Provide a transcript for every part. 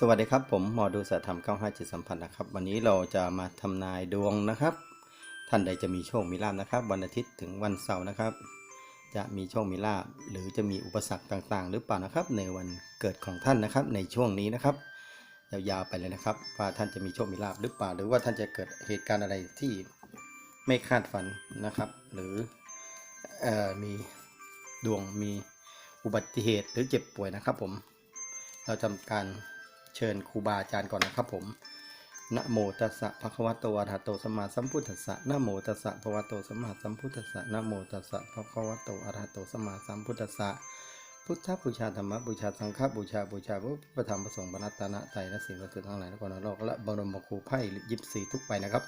สวัสดีครับ ผมหมอดูสัตธรรม95จิตสัมพันธ์นะครับ วันนี้เราจะมาทำนายดวงนะครับ ท่านใดจะมีโชคมีลาภนะครับ วันอาทิตย์ถึงวันเสาร์นะครับ จะมีโชคมีลาภหรือจะมีอุปสรรคต่างๆ หรือเปล่านะครับ ในวันเกิดของท่านนะครับ ในช่วงนี้นะครับยาวๆไปเลยนะครับ ว่าท่านจะมีโชคมีลาภหรือเปล่า หรือว่าท่านจะเกิดเหตุการณ์อะไรที่ไม่คาดฝันนะครับ หรืออมีดวงมีอุบัติเหตุหรือเจ็บป่วยนะครับ ผมเราทำการ เชิญครูบาอาจารย์ก่อนนะครับผมนะโมตัสสะภะคะวะโตอะระหะโตสัมมาสัมพุทธัสสะนะโมตัสสะภะคะวะโตสัมมาสัมพุทธัสสะนะโมตัสสะภะคะวะโตอะระหะโตสัมมาสัมพุทธัสสะพุทธบูชาธรรมบูชาสังฆบูชาบูชาพระธรรมประสงค์บรรตนะใจและสิ่งศักดิ์สิทธิ์ทั้งหลายในกรณโลกและบรมครูไพ่ยิบสีทุกไปนะครับ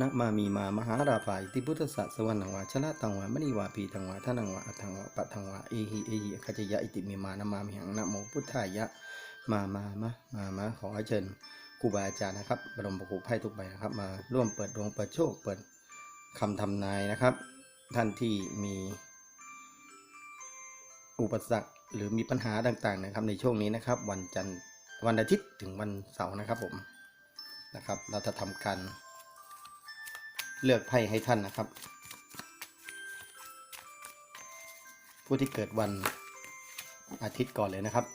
นะมามีมามหาราภาอิติพุทธสสวรรณังวาชละตังวามณีวาพีตังวาทานังวาอัตังวาปะทังวาเอหิเอหิขจยะอิติมีมานามามิหังนะโมพุทธายะมามามามามาขอเชิญครูบาอาจารย์นะครับบรมครูไพ่ทุกใบนะครับ มาร่วมเปิดดวงเปิดโชคเปิดคำทำนายนะครับ ท่านที่มีอุปสรรคหรือมีปัญหาต่างๆนะครับในช่วงนี้นะครับ วันจันทร์วันอาทิตย์ถึงวันเสาร์นะครับผมนะครับ เราจะทำการ เลือกไพ่ให้ท่านนะครับ ผู้ที่เกิดวันอาทิตย์ก่อนเลยนะครับ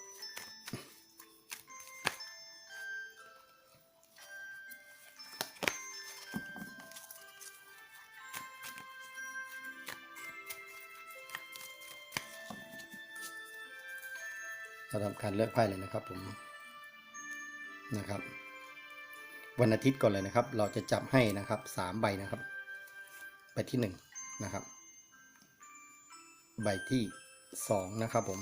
เราทำการเลือกไพ่เลยนะครับผมนะครับ วันอาทิตย์ก่อนเลยนะครับ เราจะจับให้นะครับสามใบนะครับใบที่หนึ่งนะครับ ใบที่สองนะครับผม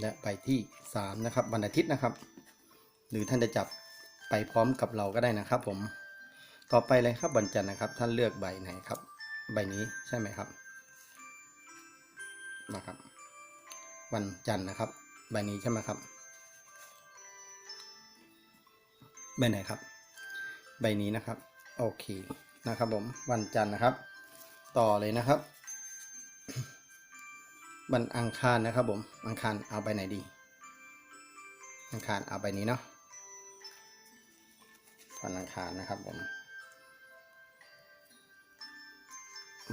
และใบที่สามนะครับ วันอาทิตย์นะครับ หรือท่านจะจับไปพร้อมกับเราก็ได้นะครับผมต่อไปเลยครับวันจันทร์นะครับ ท่านเลือกใบไหนครับ ใบนี้ใช่ไหมครับนะครับ วันจันทร์นะครับ ใบนี้ใช่ไหมครับ ใบไหนครับ ใบนี้นะครับ โอเคนะครับผมวันจันทร์นะครับ ต่อเลยนะครับวันอังคารนะครับผมอังคารเอาใบไหนดี อังคารเอาใบนี้เนาะวันอังคารนะครับผม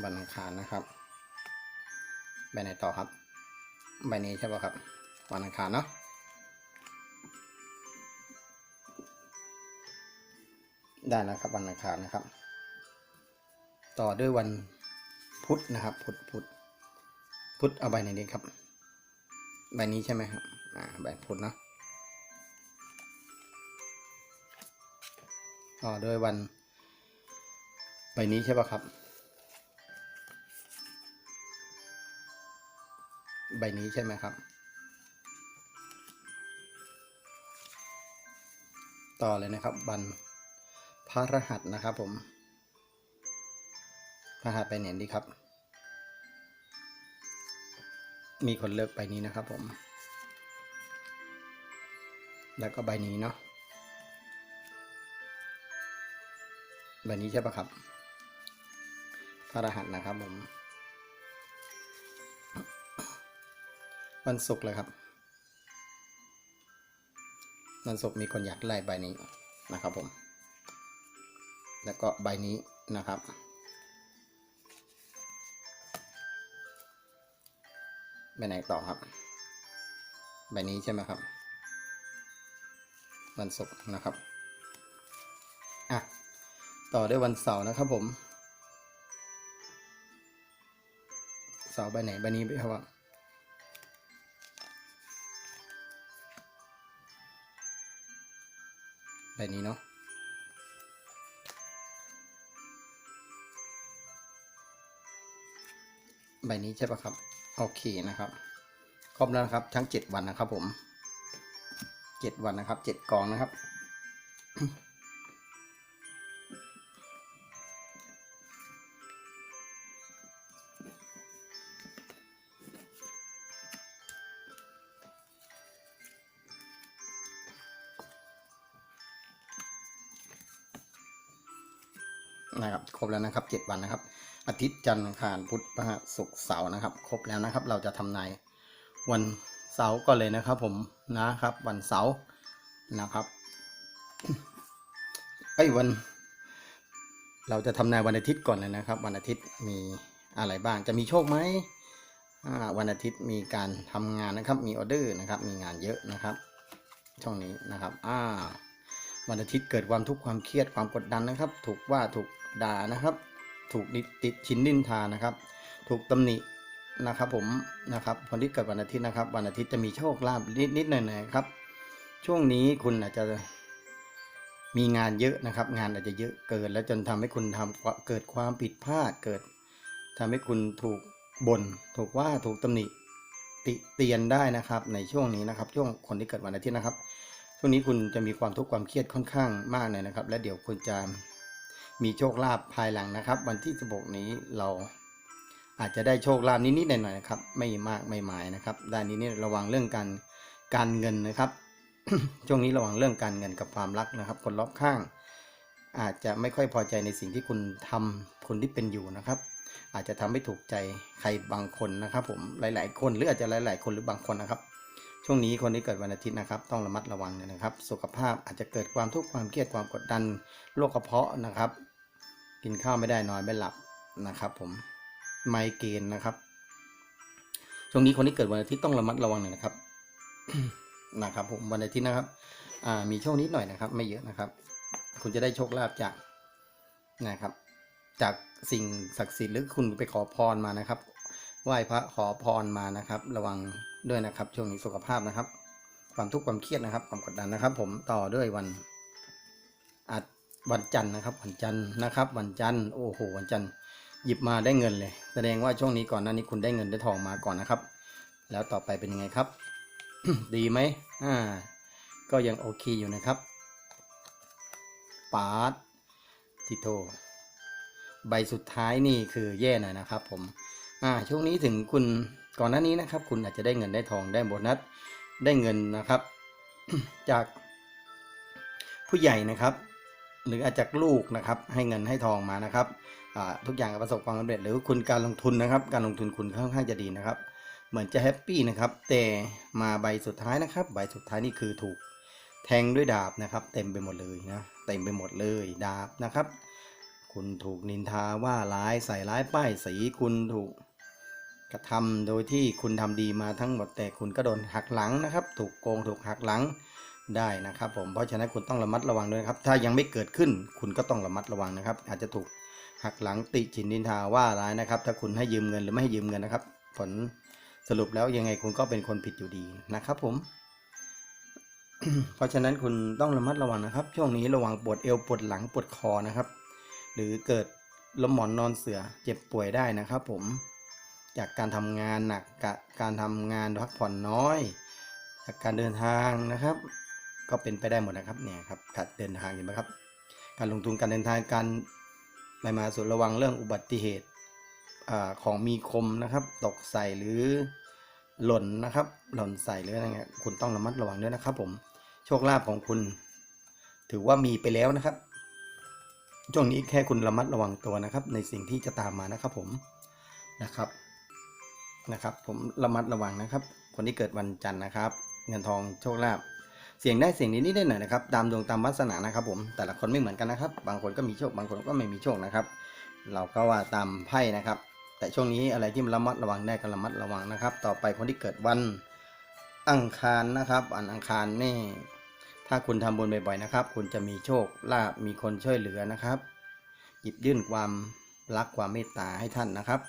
วันอังคารนะครับใบไหนต่อครับใบนี้ใช่ป่ะครับวันอังคารเนาะ ได้แล้วครับวันอังคารนะครับ ต่อด้วยวันพุธนะครับ พุธพุธพุธเอาใบไหนดีครับ ใบนี้ใช่ไหมครับอ่าใบพุธเนาะต่อด้วยวันใบนี้ใช่ป่ะครับ ใบนี้ใช่ไหมครับ ต่อเลยนะครับวัน พระรหัสนะครับผม พระรหัสไปไหนดีครับ มีคนเลือกใบนี้นะครับผม แล้วก็ใบนี้เนาะ ใบนี้ใช่ปะครับ พระรหัสนะครับผม วันศุกร์เลยครับ วันศุกร์มีคนอยากไล่ใบนี้นะครับผม แล้วก็ใบนี้นะครับใบไหนต่อครับ ใบนี้ใช่ไหมครับวันศุกร์นะครับอะต่อด้วยวันเสาร์นะครับผมเสาร์ใบไหนใบนี้ไหมครับใบนี้เนาะ ใบนี้ใช่ปะครับ โอเคนะครับ ครบแล้วนะครับ ทั้งเจ็ดวันนะครับผมเจ็ดวันนะครับเจ็ดกองนะครับ บแล้วนะครับเจ็ดวันนะครับ อาทิตย์จันทร์คารพุธพฤหัสศุกร์เสาร์นะครับ ครบแล้วนะครับ เราจะทำนายวันเสาร์ก็เลยนะครับ ผมนะครับ วันเสาร์นะครับไอ้ยวัน เราจะทำนายวันอาทิตย์ก่อนเลยนะครับ วันอาทิตย์มีอะไรบ้าง จะมีโชคไหมวันอาทิตย์มีการทำงานนะครับ มีออเดอร์นะครับ มีงานเยอะนะครับ ช่องนี้นะครับ อ่า วันอาทิตย์เกิดความทุกข์ความเครียดความกดดันนะครับ ถูกว่าถูกด่านะครับ ถูกติดชินนินทานะครับ ถูกตำหนินะครับผมนะครับคนที่เกิดวันอาทิตย์นะครับ วันอาทิตย์จะมีโชคลาภนิดนิดๆหน่อยๆครับ ช่วงนี้คุณอาจจะมีงานเยอะนะครับ งานอาจจะเยอะเกิน แล้วจนทำให้คุณทำเกิดความผิดพลาดเกิดทำให้คุณถูกบ่นถูกว่าถูกตำหนิติเตียนได้นะครับ ในช่วงนี้นะครับ ช่วงคนที่เกิดวันอาทิตย์นะครับ ช่วงนี้คุณจะมีความทุกข์ความเครียดค่อนข้างมากเลยนะครับ และเดี๋ยวคุณจะมีโชคลาภภายหลังนะครับ วันที่16นี้เราอาจจะได้โชคลาภนิดๆหน่อยๆนะครับ ไม่มากไม่หมายนะครับด้านนี้นี่ระวังเรื่องการการเงินนะครับ ช่วงนี้ระวังเรื่องการเงินกับความรักนะครับ คนรอบข้าง อาจจะไม่ค่อยพอใจในสิ่งที่คุณทำคนที่เป็นอยู่นะครับ อาจจะทำให้ถูกใจใครบางคนนะครับ ผมหลาย ๆ คนหรืออาจจะหลาย ๆ คนหรือบางคนนะครับ ช่วงนี้คนที่เกิดวันอาทิตย์นะครับ ต้องระมัดระวังเลยนะครับ สุขภาพอาจจะเกิดความทุกข์ความเครียดความกดดันโรคกระเพาะนะครับ กินข้าวไม่ได้นอนไม่หลับนะครับ ผมไมเกรนนะครับ ช่วงนี้คนที่เกิดวันอาทิตย์ต้องระมัดระวังหน่อยนะครับนะครับ ผมวันอาทิตย์นะครับมีโชคนิดหน่อยนะครับ ไม่เยอะนะครับ คุณจะได้โชคลาภจากนะครับ จากสิ่งศักดิ์สิทธิ์หรือคุณไปขอพรมานะครับ ไหว้พระขอพรมานะครับ ระวังด้วยนะครับช่วงนี้สุขภาพนะครับ ความทุกข์ความเครียดนะครับ ความกดดันนะครับ ผมต่อด้วยวันอัดวันจันทร์นะครับ วันจันทร์นะครับ วันจันทร์โอ้โหวันจันทร์หยิบมาได้เงินเลย แสดงว่าช่วงนี้ก่อนหน้านี้คุณได้เงินได้ทองมาก่อนนะครับ แล้วต่อไปเป็นยังไงครับ ดีไหมอ่า ก็ยังโอเคอยู่นะครับปาร์ตทิโทใบสุดท้ายนี่คือแย่หน่อยนะครับ ผม อ่าช่วงนี้ถึงคุณก่อนหน้านี้นะครับ คุณอาจจะได้เงินได้ทองได้โบนัสได้เงินนะครับ จากผู้ใหญ่นะครับ หรืออาจจากลูกนะครับ ให้เงินให้ทองมานะครับอ่าทุกอย่างประสบความสำเร็จหรือคุณการลงทุนนะครับ การลงทุนคุณค่อนข้างจะดีนะครับ เหมือนจะแฮปปี้นะครับ แต่มาใบสุดท้ายนะครับ ใบสุดท้ายนี่คือถูกแทงด้วยดาบนะครับ เต็มไปหมดเลยนะเต็มไปหมดเลยดาบนะครับ คุณถูกนินทาว่าร้ายใส่ร้ายป้ายสีคุณถูก กระทำโดยที่คุณทำดีมาทั้งหมดแต่คุณก็โดนหักหลังนะครับ ถูกโกงถูกหักหลังได้นะครับผมเพราะฉะนั้นคุณต้องระมัดระวังด้วยครับถ้ายังไม่เกิดขึ้นคุณก็ต้องระมัดระวังนะครับ อาจจะถูกหักหลังติฉินนินทาว่าร้ายนะครับ ถ้าคุณให้ยืมเงินหรือไม่ให้ยืมเงินนะครับ ผลสรุปแล้วยังไงคุณก็เป็นคนผิดอยู่ดีนะครับผมเพราะฉะนั้นคุณต้องระมัดระวังนะครับ ช่วงนี้ระวังปวดเอวปวดหลังปวดคอนะครับ หรือเกิดล้มหมอนนอนเสือเจ็บป่วยได้นะครับผม จากการทำงานหนักกะการทำงานพักผ่อนน้อย จากการเดินทางนะครับ ก็เป็นไปได้หมดนะครับเนี่ยครับการเดินทางเห็นไหมครับ การลงทุนการเดินทางการไม่มาส่วนระวังเรื่องอุบัติเหตุอของมีคมนะครับ ตกใส่หรือหล่นนะครับ หล่นใส่หรืออะไรเงี้ยคุณต้องระมัดระวังด้วยนะครับ ผมโชคลาภของคุณ ถือว่ามีไปแล้วนะครับช่วงนี้แค่คุณระมัดระวังตัวนะครับ ในสิ่งที่จะตามมานะครับผมนะครับ นะครับ ผมระมัดระวังนะครับ คนที่เกิดวันจันทร์นะครับ เงินทองโชคลาภเสียงได้เสียงนี้นิดหน่อยนะครับตามดวงตามวาสนานะครับ ผมแต่ละคนไม่เหมือนกันนะครับ บางคนก็มีโชคบางคนก็ไม่มีโชคนะครับ เราก็ว่าตามไพ่นะครับ แต่ช่วงนี้อะไรที่ระมัดระวังได้ก็ระมัดระวังนะครับ ต่อไปคนที่เกิดวันอังคารนะครับวันอังคารนี่ถ้าคุณทำบุญบ่อยๆนะครับ คุณจะมีโชคลาภมีคนช่วยเหลือนะครับ หยิบยื่นความรักความเมตตาให้ท่านนะครับ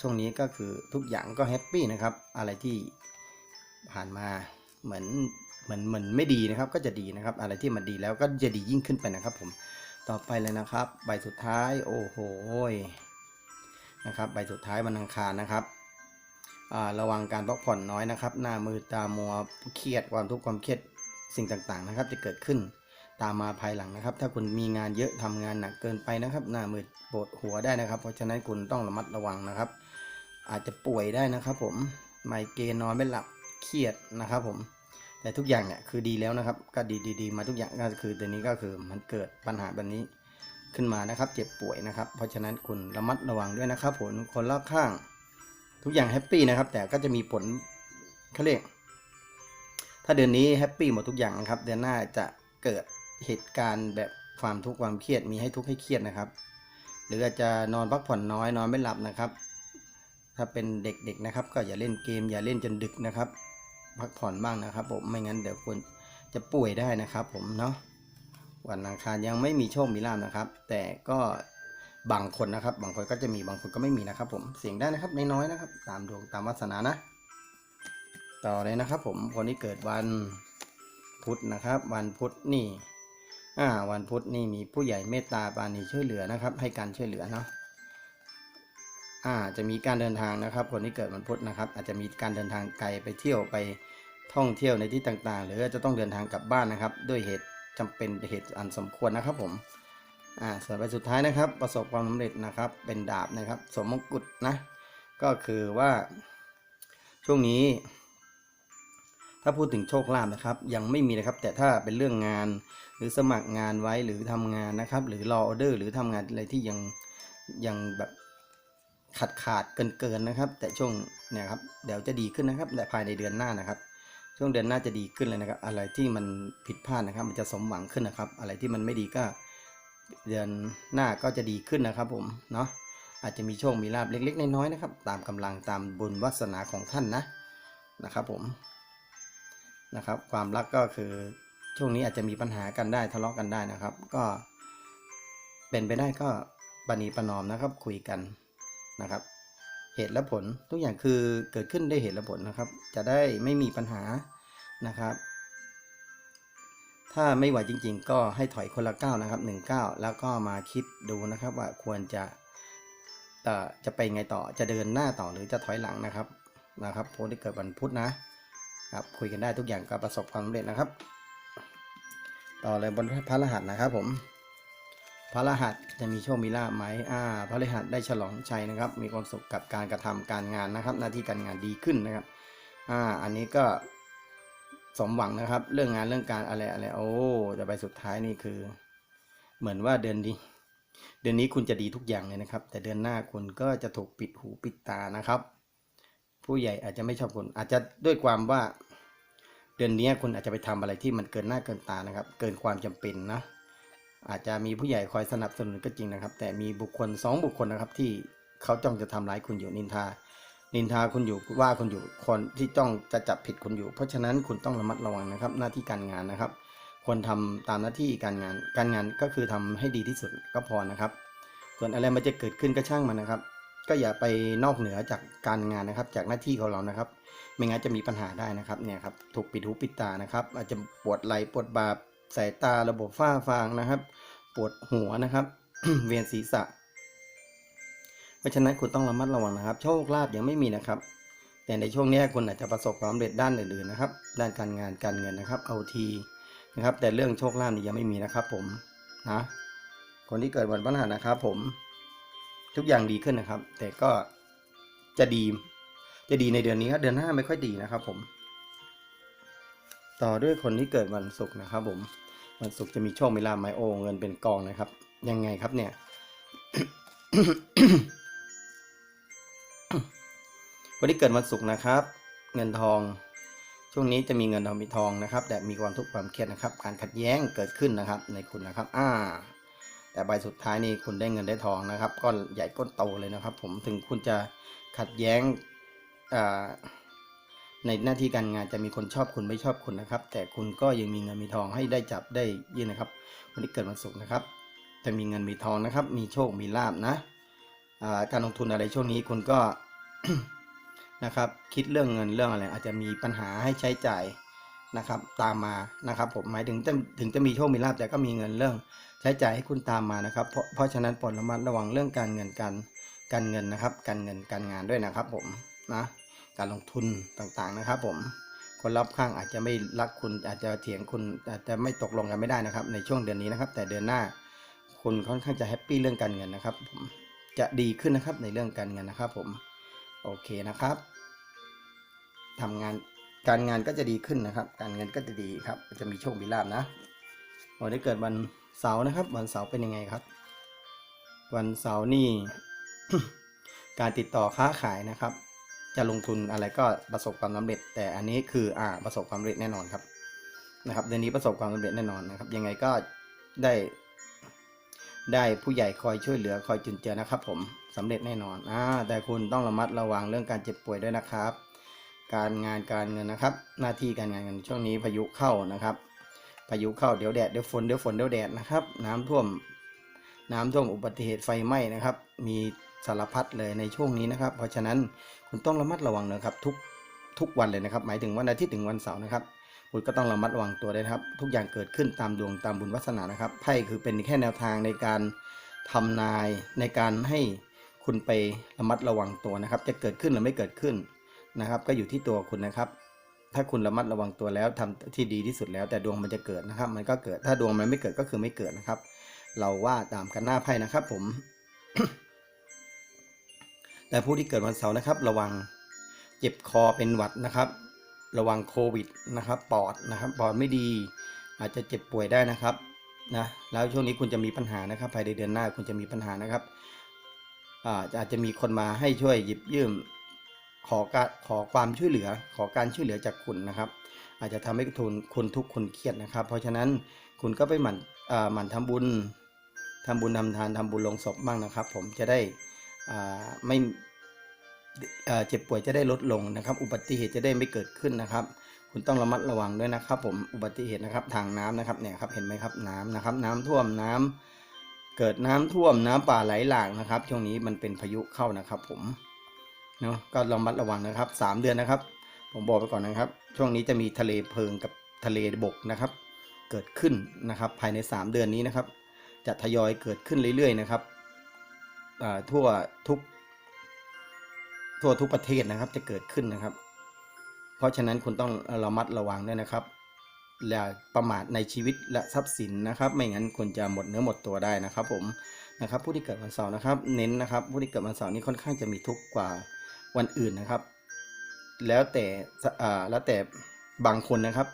ช่วงนี้ก็คือทุกอย่างก็แฮปปี้นะครับ อะไรที่ผ่านมาเหมือนเหมือนเหมือนไม่ดีนะครับ ก็จะดีนะครับ อะไรที่มันดีแล้วก็จะดียิ่งขึ้นไปนะครับ ผมต่อไปเลยนะครับ ใบสุดท้ายโอ้โหนะครับ ใบสุดท้ายวันอังคารนะครับระวังการพักผ่อนน้อยนะครับ หน้ามือตามัวเครียดความทุกข์ความเครียดสิ่งต่างๆนะครับ จะเกิดขึ้น ตามมาภายหลังนะครับ ถ้าคุณมีงานเยอะทำงานหนักเกินไปนะครับ หน้ามืดปวดหัวได้นะครับ เพราะฉะนั้นคุณต้องระมัดระวังนะครับ อาจจะป่วยได้นะครับ ผมไมเกรนนอนไม่หลับเครียดนะครับ ผม แต่ทุกอย่างเนี่ยคือดีแล้วนะครับ ก็ดีดีๆมาทุกอย่างก็คือตัวนี้ก็คือมันเกิดปัญหาแบบนี้ขึ้นมานะครับ เจ็บป่วยนะครับ เพราะฉะนั้นคุณระมัดระวังด้วยนะครับ ผมคนรอบข้าง ทุกอย่างแฮปปี้นะครับ แต่ก็จะมีผลเขาเรียกถ้าเดือนนี้แฮปปี้หมดทุกอย่างนะครับ เดือนหน้าจะเกิด เหตุการณ์แบบความทุกข์ความเครียดมีให้ทุกข์ให้เครียดนะครับ หรืออาจจะนอนพักผ่อนน้อยนอนไม่หลับนะครับ ถ้าเป็นเด็กๆนะครับ ก็อย่าเล่นเกม อย่าเล่นจนดึกนะครับ พักผ่อนบ้างนะครับ ผมไม่งั้นเดี๋ยวควรจะป่วยได้นะครับ ผมเนาะวันอังคารยังไม่มีโชคมีลาภนะครับ แต่ก็บางคนนะครับ บางคนก็จะมีบางคนก็ไม่มีนะครับ ผมเสี่ยงได้นะครับน้อยๆนะครับ ตามดวงตามวาสนานะ ต่อเลยนะครับ ผมคนที่เกิดวันพุธนะครับ วันพุธนี่ อ่าวันพุธนี่มีผู้ใหญ่เมตตาปาณีช่วยเหลือนะครับ ให้การช่วยเหลือเนาะอ่าจะมีการเดินทางนะครับ คนที่เกิดวันพุธนะครับ อาจจะมีการเดินทางไกลไปเที่ยวไปท่องเที่ยวในที่ต่างๆ หรือจะต้องเดินทางกลับบ้านนะครับ ด้วยเหตุจำเป็นเหตุอันสมควรนะครับผมอ่าส่วนใบสุดท้ายนะครับ ประสบความสำเร็จนะครับ เป็นดาบนะครับ สมมงกุฎนะ ก็คือว่าช่วงนี้ ถ้าพูดถึงโชคลาภนะครับ ยังไม่มีนะครับ แต่ถ้าเป็นเรื่องงาน หรือสมัครงานไว้หรือทำงานนะครับ หรือรอออเดอร์ หรือทำงานอะไรที่ยังยังแบบขาดขาดเกินเกินนะครับ แต่ช่วงเนี่ยครับเดี๋ยวจะดีขึ้นนะครับแต่ภายในเดือนหน้านะครับ ช่วงเดือนหน้าจะดีขึ้นเลยนะครับ อะไรที่มันผิดพลาดนะครับ มันจะสมหวังขึ้นนะครับ อะไรที่มันไม่ดีก็เดือนหน้าก็จะดีขึ้นนะครับ ผมเนาะอาจจะมีโชคมีลาบเล็ก ๆ น้อยๆนะครับ ตามกำลังตามบุญวาสนาของท่านนะนะครับ ผม นะครับ ความรักก็คือช่วงนี้อาจจะมีปัญหากันได้ทะเลาะกันได้นะครับ ก็เป็นไปได้ก็ปณีประนอมนะครับคุยกันนะครับ เหตุและผลทุกอย่างคือเกิดขึ้นได้เหตุและผลนะครับ จะได้ไม่มีปัญหานะครับ ถ้าไม่ไหวจริง ๆ ก็ให้ถอยคนละก้าวนะครับหนึ่งก้าวแล้วก็มาคิดดูนะครับว่าควรจะจะไปไงต่อจะเดินหน้าต่อหรือจะถอยหลังนะครับนะครับโพสต์ที่เกิดวันพุธนะ ครับคุยกันได้ทุกอย่างก็ประสบความสำเร็จนะครับ ต่อเลยบนพระรหัสนะครับผม พระรหัสจะมีโชคมีลาภไหมอ่า พระรหัสได้ฉลองชัยนะครับ มีความสุขกับการกระทำการงานนะครับ หน้าที่การงานดีขึ้นนะครับ อ่า อันนี้ก็สมหวังนะครับ เรื่องงานเรื่องการอะไรอะไรโอ้แต่ไปสุดท้ายนี่คือ เหมือนว่าเดือนนี้ เดือนนี้คุณจะดีทุกอย่างเลยนะครับ แต่เดือนหน้าคุณก็จะถูกปิดหูปิดตานะครับ ผู้ใหญ่อาจจะไม่ชอบคุณ อาจจะด้วยความว่า เดือนนี้คุณอาจจะไปทำอะไรที่มันเกินหน้าเกินตานะครับ เกินความจำเป็นนะ อาจจะมีผู้ใหญ่คอยสนับสนุนก็จริงนะครับ แต่มีบุคคลสองบุคคลนะครับ ที่เขาจ้องจะทำร้ายคุณอยู่นินทา นินทาคุณอยู่ว่าคุณอยู่คนที่จ้องจะจับผิดคุณอยู่ เพราะฉะนั้นคุณต้องระมัดระวังนะครับ หน้าที่การงานนะครับควรทำตามหน้าที่การงาน การงานก็คือทำให้ดีที่สุดก็พอนะครับ ส่วนอะไรมันจะเกิดขึ้นก็ช่างมันนะครับ ก็อย่าไปนอกเหนือจากการงานนะครับ จากหน้าที่ของเรานะครับ ไม่งั้นจะมีปัญหาได้นะครับเนี่ยครับถูกปิดหูปิดตานะครับ อาจจะปวดไหล่ปวดบ่าสายตาระบบฝ้าฟางนะครับ ปวดหัวนะครับ เวียนศีรษะ เพราะฉะนั้นคุณต้องระมัดระวังนะครับ โชคลาภยังไม่มีนะครับ แต่ในช่วงนี้คุณอาจจะประสบความสำเร็จด้านอื่นๆนะครับ ด้านการงานการเงินนะครับ เอาทีนะครับ แต่เรื่องโชคลาภนี่ยังไม่มีนะครับ ผมนะคนที่เกิดวันพฤหัสนะครับ ผม ทุกอย่างดีขึ้นนะครับ แต่ก็จะดี จะดีในเดือนนี้ครับเดือนหน้าไม่ค่อยดีนะครับ ผม ต่อด้วยคนที่เกิดวันศุกร์นะครับ ผม วันศุกร์จะมีโชคมีลาภไมโอ เงินเป็นกองนะครับ ยังไงครับเนี่ย คนที่เกิดวันศุกร์นะครับ เงินทองช่วงนี้จะมีเงินทองมีทองนะครับ แต่มีความทุกข์ความเครียดนะครับ การขัดแย้งเกิดขึ้นนะครับ ในคุณนะครับ อ่า แต่ใบสุดท้ายนี่คุณได้เงินได้ทองนะครับก้อนใหญ่ก้นโตเลยนะครับ ผมถึงคุณจะขัดแย้งในหน้าที่การงานจะมีคนชอบคุณไม่ชอบคุณนะครับ แต่คุณก็ยังมีเงินมีทองให้ได้จับได้ยื่นนะครับ วันที่เกิดวันศุกร์นะครับจะมีเงินมีทองนะครับ มีโชคมีลาบนะการลงทุนอะไรช่วงนี้คุณก็นะครับ คิดเรื่องเงินเรื่องอะไร อาจจะมีปัญหาให้ใช้จ่าย นะครับตามมานะครับผมหมายถึงจะถึงจะมีโชคมีลาบแต่ก็มีเงินเรื่อง ใช้จ่ายให้คุณตามมานะครับ เพราะเพราะฉะนั้นโปรดระมัดระวังเรื่องการเงินการการเงินนะครับ การเงินการงานด้วยนะครับ ผมนะการลงทุนต่างๆนะครับ ผมคนรอบข้างอาจจะไม่รักคุณอาจจะเถียงคุณอาจจะไม่ตกลงกันไม่ได้นะครับ ในช่วงเดือนนี้นะครับ แต่เดือนหน้าคุณค่อนข้างจะแฮปปี้เรื่องการเงินนะครับผมจะดีขึ้นนะครับในเรื่องการเงินนะครับ ผมโอเคนะครับทำงาน การงานก็จะดีขึ้นนะครับ การเงินก็จะดีครับจะมีโชคมีลาภนะวันที่เกิดวันเสาร์นะครับ วันเสาร์เป็นยังไงครับ วันเสาร์นี่ การติดต่อค้าขายนะครับ จะลงทุนอะไรก็ประสบความสำเร็จ แต่อันนี้คืออ่าประสบความสำเร็จแน่นอนครับนะครับเดือนนี้ประสบความสำเร็จแน่นอนนะครับ ยังไงก็ได้ ได้ผู้ใหญ่คอยช่วยเหลือคอยจุนเจือนะครับ ผมสำเร็จแน่นอนอ่าแต่คุณต้องระมัดระวังเรื่องการเจ็บป่วยด้วยนะครับ การงานการเงินนะครับ หน้าที่การงานเงินช่วงนี้พายุเข้านะครับ พายุเข้าเดี๋ยวแดดเดี๋ยวฝนเดี๋ยวฝนเดี๋ยวแดดนะครับ น้ำท่วม น้ำท่วมอุบัติเหตุไฟไหม้นะครับ มีสารพัดเลยในช่วงนี้นะครับ เพราะฉะนั้นคุณต้องระมัดระวังนะครับ ทุกทุกวันเลยนะครับ หมายถึงวันอาทิตย์ถึงวันเสาร์นะครับคุณก็ต้องระมัดระวังตัวด้วยครับ ทุกอย่างเกิดขึ้นตามดวงตามบุญวาสนานะครับไพ่คือเป็นแค่แนวทางในการทำนายในการให้คุณไประมัดระวังตัวนะครับ จะเกิดขึ้นหรือไม่เกิดขึ้น นะครับ ก็อยู่ที่ตัวคุณนะครับ ถ้าคุณระมัดระวังตัวแล้วทำที่ดีที่สุดแล้ว แต่ดวงมันจะเกิดนะครับ มันก็เกิดถ้าดวงมันไม่เกิดก็คือไม่เกิดนะครับ เราว่าตามกันหน้าไพ่นะครับ ผม แต่ผู้ที่เกิดวันเสาร์นะครับ ระวังเจ็บคอเป็นหวัดนะครับ ระวังโควิดนะครับ ปอดนะครับปอดไม่ดี อาจจะเจ็บป่วยได้นะครับนะแล้วช่วงนี้คุณจะมีปัญหานะครับภายในเดือนหน้าคุณจะมีปัญหานะครับอาจจะมีคนมาให้ช่วยหยิบยืม ขอการขอความช่วยเหลือ ขอการช่วยเหลือจากคุณนะครับ อาจจะทำให้ทุนคุณทุกข์คุณเครียดนะครับ เพราะฉะนั้นคุณก็ไปหมั่นอ่าหมั่นทำบุญทำบุญทำทานทำบุญลงศพบ้างนะครับ ผมจะได้ไม่เอ่อเจ็บป่วยจะได้ลดลงนะครับ อุบัติเหตุจะได้ไม่เกิดขึ้นนะครับ คุณต้องระมัดระวังด้วยนะครับ ผมอุบัติเหตุนะครับทางน้ำนะครับเนี่ยครับเห็นไหมครับน้ำนะครับ น้ำท่วมน้ำเกิดน้ำท่วมน้ำป่าไหลหลากนะครับ ช่วงนี้มันเป็นพายุเข้านะครับ ผม เนาะก็ระมัดระวังนะครับสามเดือนนะครับ ผมบอกไปก่อนนะครับ ช่วงนี้จะมีทะเลเพลิงกับทะเลบกนะครับ เกิดขึ้นนะครับภายใน 3 เดือนนี้นะครับ จะทยอยเกิดขึ้นเรื่อยๆนะครับอ่าทั่วทุกทั่วทุกประเทศนะครับจะเกิดขึ้นนะครับ เพราะฉะนั้นคุณต้องระมัดระวังด้วยนะครับอย่าประมาทในชีวิตและทรัพย์สินนะครับ ไม่งั้นคุณจะหมดเนื้อหมดตัวได้นะครับ ผมนะครับ ผู้ที่เกิดวันเสาร์นะครับ เน้นนะครับ ผู้ที่เกิดวันเสาร์นี้ค่อนข้างจะมีทุกข์กว่า วันอื่นนะครับ แล้วแต่แล้วแต่บางคนนะครับ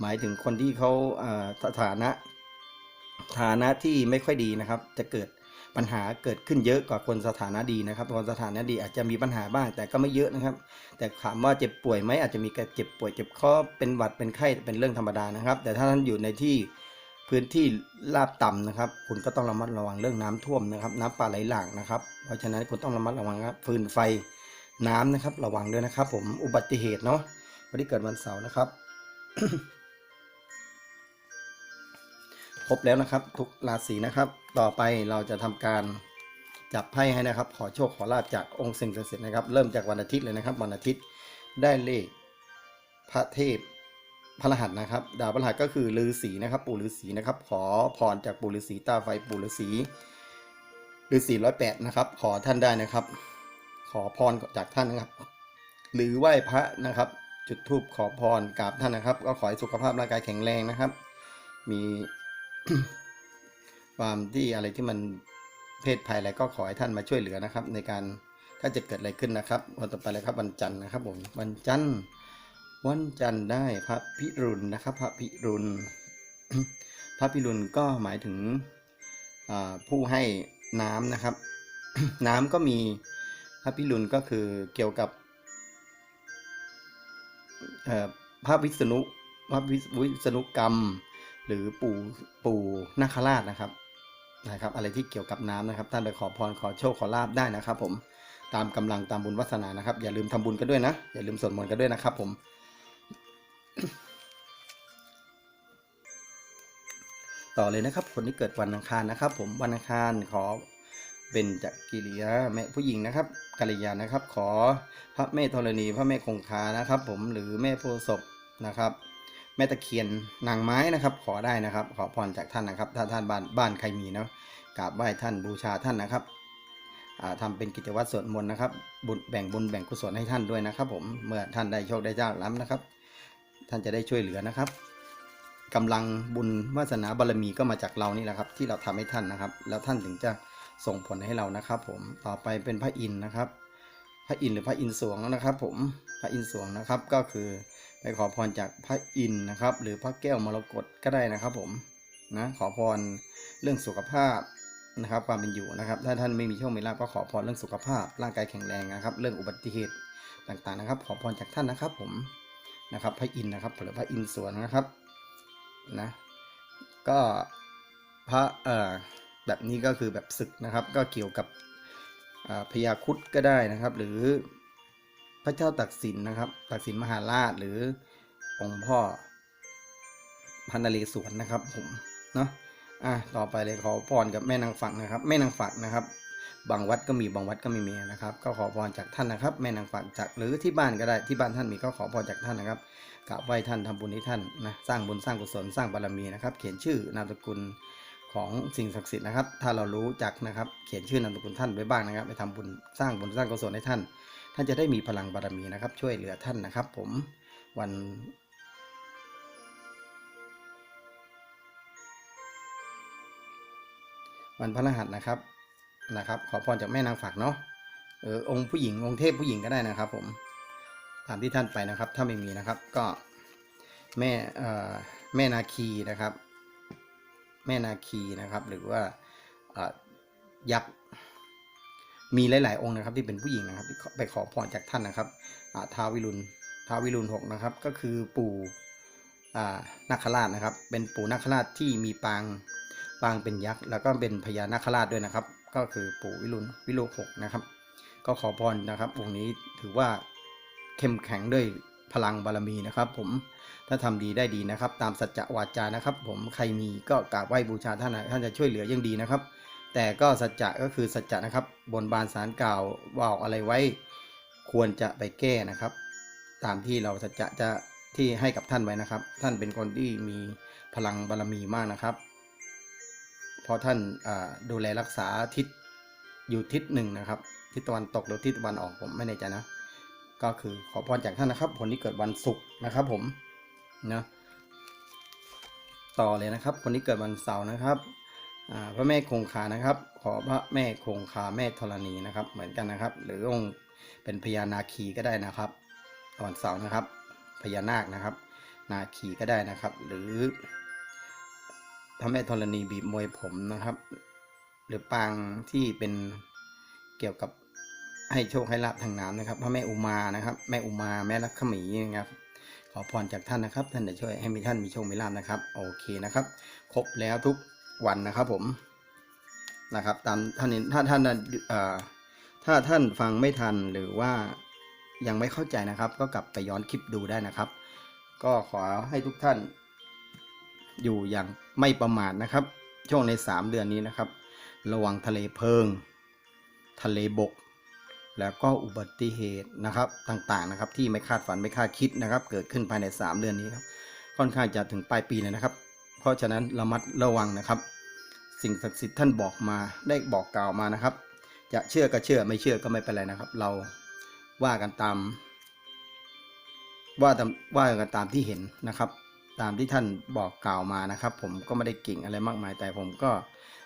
หมายถึงคนที่เขาสถานะฐานะที่ไม่ค่อยดีนะครับ จะเกิดปัญหาเกิดขึ้นเยอะกว่าคนสถานะดีนะครับ คนสถานะดีอาจจะมีปัญหาบ้างแต่ก็ไม่เยอะนะครับ แต่ถามว่าเจ็บป่วยไหมอาจจะมีการเจ็บป่วยเจ็บคอเป็นหวัดเป็นไข้เป็นเรื่องธรรมดานะครับ แต่ถ้าท่านอยู่ในที่พื้นที่ราบต่ำนะครับ คุณก็ต้องระมัดระวังเรื่องน้ำท่วมนะครับ น้ำป่าไหลหลากนะครับ เพราะฉะนั้นคุณต้องระมัดระวังครับฟืนไฟ น้ำนะครับ ระวังด้วยนะครับ ผมอุบัติเหตุเนาะวันที่เกิดวันเสาร์นะครับ ครบแล้วนะครับ ทุกราศีนะครับ ต่อไปเราจะทำการจับไพ่ให้นะครับ ขอโชคขอลาบจากองค์สิ่งศักดิ์สิทธิ์นะครับ เริ่มจากวันอาทิตย์เลยนะครับ วันอาทิตย์ได้เลขพระเทพพระรหัสนะครับ ดาวพระรหัสก็คือฤาษีนะครับ ปู่ฤาษีนะครับ ขอพรจากปู่ฤาษีตาไฟปู่ฤาษีฤาษีร้อยแปดนะครับ ขอท่านได้นะครับ ขอพรจากท่านนะครับ หรือไหว้พระนะครับ จุดธูปขอพรกราบท่านนะครับ ก็ขอให้สุขภาพร่างกายแข็งแรงนะครับ มีความที่อะไรที่มันเพศภัยอะไรก็ขอให้ท่านมาช่วยเหลือนะครับ ในการถ้าจะเกิดอะไรขึ้นนะครับวันต่อไปเลยครับวันจันทร์นะครับผมวันจันทร์วันจันทร์ได้พระพิรุณนะครับ พระพิรุณพระพิรุณก็หมายถึงผู้ให้น้ำนะครับ น้ำก็มี พระพิรุณก็คือเกี่ยวกับพระวิษณุพระวิวิษณุกรรม หรือปู่ปู่นาคราชนะครับนะครับ อะไรที่เกี่ยวกับน้ำนะครับ ท่านไปขอพรขอโชคขอลาบได้นะครับ ผมตามกำลังตามบุญวาสนานะครับ อย่าลืมทำบุญกันด้วยนะ อย่าลืมสวดมนต์กันด้วยนะครับ ผม ต่อเลยนะครับ คนที่เกิดวันอังคารนะครับ ผมวันอังคารขอ เบญจกิริยาแม่ผู้หญิงนะครับกัลยานะครับ ขอพระแม่ธรณีพระแม่คงคานะครับ ผมหรือแม่โพศพนะครับ แม่ตะเคียนนางไม้นะครับ ขอได้นะครับ ขอพรจากท่านนะครับ ถ้าท่านบ้านบ้านใครมีเนาะกราบไหว้ท่านบูชาท่านนะครับอ่าทำเป็นกิจวัตรสวดมนต์นะครับบุญแบ่งบุญแบ่งกุศลให้ท่านด้วยนะครับ ผมเมื่อท่านได้โชคได้เจ้าล้ำนะครับ ท่านจะได้ช่วยเหลือนะครับกำลังบุญวาสนาบารมีก็มาจากเรานี่แหละครับ ที่เราทำให้ท่านนะครับ แล้วท่านถึงจะ ส่งผลให้เรานะครับ ผมต่อไปเป็นพระอินทร์นะครับ พระอินทร์หรือพระอินทร์สวงนะครับ ผมพระอินทร์สวงนะครับก็คือไปขอพรจากพระอินทร์นะครับ หรือพระแก้วมรกตก็ได้นะครับ ผมนะขอพรเรื่องสุขภาพนะครับความเป็นอยู่นะครับ ถ้าท่านไม่มีโชคมีลาภก็ขอพรเรื่องสุขภาพ ร่างกายแข็งแรงนะครับ เรื่องอุบัติเหตุต่างๆนะครับ ขอพรจากท่านนะครับ ผมนะครับพระอินทร์นะครับหรือพระอินทร์สวนนะครับนะก็พระเอ่อ แบบนี้ก็คือแบบศึกนะครับ ก็เกี่ยวกับพญาคุดก็ได้นะครับ หรือพระเจ้าตักสินนะครับ ตักสินมหาราชหรือองค์พ่อพันเรศวรนะครับผมเนาะอะต่อไปเลยขอพรกับแม่นางฝักนะครับ แม่นางฝักนะครับ บางวัดก็มีบางวัดก็ไม่มีนะครับ ก็ขอพรจากท่านนะครับ แม่นางฝักจากหรือที่บ้านก็ได้ที่บ้านท่านมีก็ขอพรจากท่านนะครับกราบไหว้ท่านทำบุญให้ท่านนะสร้างบุญสร้างกุศลสร้างบารมีนะครับ เขียนชื่อนามสกุล ของสิ่งศักดิ์สิทธิ์นะครับ ถ้าเรารู้จักนะครับ เขียนชื่อนามสกุลท่านไว้บ้างนะครับ ไปทำบุญสร้างบุญสร้างกุศลให้ท่าน ท่านจะได้มีพลังบารมีนะครับ ช่วยเหลือท่านนะครับ ผมวันวันพฤหัสนะครับนะครับ ขอพรจากแม่นางฝากเนาะเออองค์ผู้หญิงองค์เทพผู้หญิงก็ได้นะครับ ผมตามที่ท่านไปนะครับ ถ้าไม่มีนะครับก็แม่เอ่อแม่นาคีนะครับ แม่นาคีนะครับ หรือว่ายักษ์มีหลาย ๆ องค์นะครับที่เป็นผู้หญิงนะครับไปขอพรจากท่านนะครับท้าววิรุณท้าววิรุณหกนะครับ ก็คือปู่นาคราชนะครับ เป็นปู่นาคราชที่มีปางปางเป็นยักษ์แล้วก็เป็นพญานาคราชด้วยนะครับ ก็คือปู่วิรุณวิโรหกนะครับ ก็ขอพรนะครับองค์นี้ถือว่าเข้มแข็งด้วยพลังบารมีนะครับผม ถ้าทำดีได้ดีนะครับ ตามสัจจะวาจานะครับ ผมใครมีก็กราบไหว้บูชาท่านนะท่านจะช่วยเหลือยังดีนะครับ แต่ก็สัจจะก็คือสัจจะนะครับ บนบานสารกล่าวว่าอะไรไว้ ควรจะไปแก้นะครับ ตามที่เราสัจจะจะที่ให้กับท่านไว้นะครับ ท่านเป็นคนที่มีพลังบารมีมากนะครับเพราะท่านดูแลรักษาทิศอยู่ทิศหนึ่งนะครับ ทิศตะวันตกหรือทิศตะวันออกผมไม่แน่ใจนะ ก็คือขอพรจากท่านนะครับคนที่เกิดวันศุกร์นะครับผม นะต่อเลยนะครับ คนที่เกิดวันเสาร์นะครับพระแม่คงคานะครับ ขอพระแม่คงคาแม่ธรณีนะครับ เหมือนกันนะครับ หรือองค์เป็นพญานาคีก็ได้นะครับวันเสาร์นะครับพญานาคนะครับ นาคีก็ได้นะครับ หรือพระแม่ธรณีบีบมวยผมนะครับ หรือปางที่เป็นเกี่ยวกับให้โชคให้ลาบทางน้ำนะครับ พระแม่อุมานะครับ แม่อุมาแม่ลักขมีนะครับ ขอพรจากท่านนะครับ ท่านจะช่วยให้มีท่านมีโชคมีลาบนะครับ โอเคนะครับ ครบแล้วทุกวันนะครับผมนะครับ ตามท่านถ้าท่านถ้าท่านฟังไม่ทันหรือว่ายังไม่เข้าใจนะครับ ก็กลับไปย้อนคลิปดูได้นะครับ ก็ขอให้ทุกท่าน อยู่อย่างไม่ประมาทนะครับ ช่วงใน 3 เดือนนี้นะครับ ระวังทะเลเพลิง ทะเลบก แล้วก็อุบัติเหตุนะครับต่างๆนะครับที่ไม่คาดฝันไม่คาดคิดนะครับ เกิดขึ้นภายใน 3 เดือนนี้ครับค่อนข้างจะถึงปลายปีเลยนะครับ เพราะฉะนั้นระมัดระวังนะครับ สิ่งศักดิ์สิทธิ์ท่านบอกมาได้บอกกล่าวมานะครับ จะเชื่อก็เชื่อไม่เชื่อก็ไม่เป็นไรนะครับ เราว่ากันตาม ว่าตามว่ากันตามที่เห็นนะครับ ตามที่ท่านบอกกล่าวมานะครับ ผมก็ไม่ได้เก่งอะไรมากมายแต่ผมก็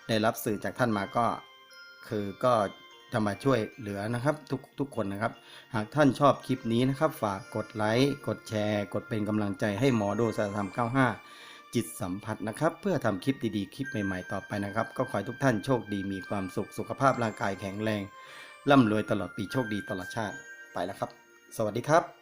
ได้รับสื่อจากท่านมาก็คือก็ จะมาช่วยเหลือนะครับทุกทุกคนนะครับ หากท่านชอบคลิปนี้นะครับ ฝากกดไลค์กดแชร์ กดเป็นกำลังใจให้หมอโดสารธรรม95 จิตสัมผัสนะครับ เพื่อทำคลิปดีๆ คลิปใหม่ๆต่อไปนะครับ ก็ขอให้ทุกท่านโชคดีมีความสุขสุขภาพร่างกายแข็งแรงร่ำรวยตลอดปีโชคดีตลอดชาติไปแล้วครับ สวัสดีครับ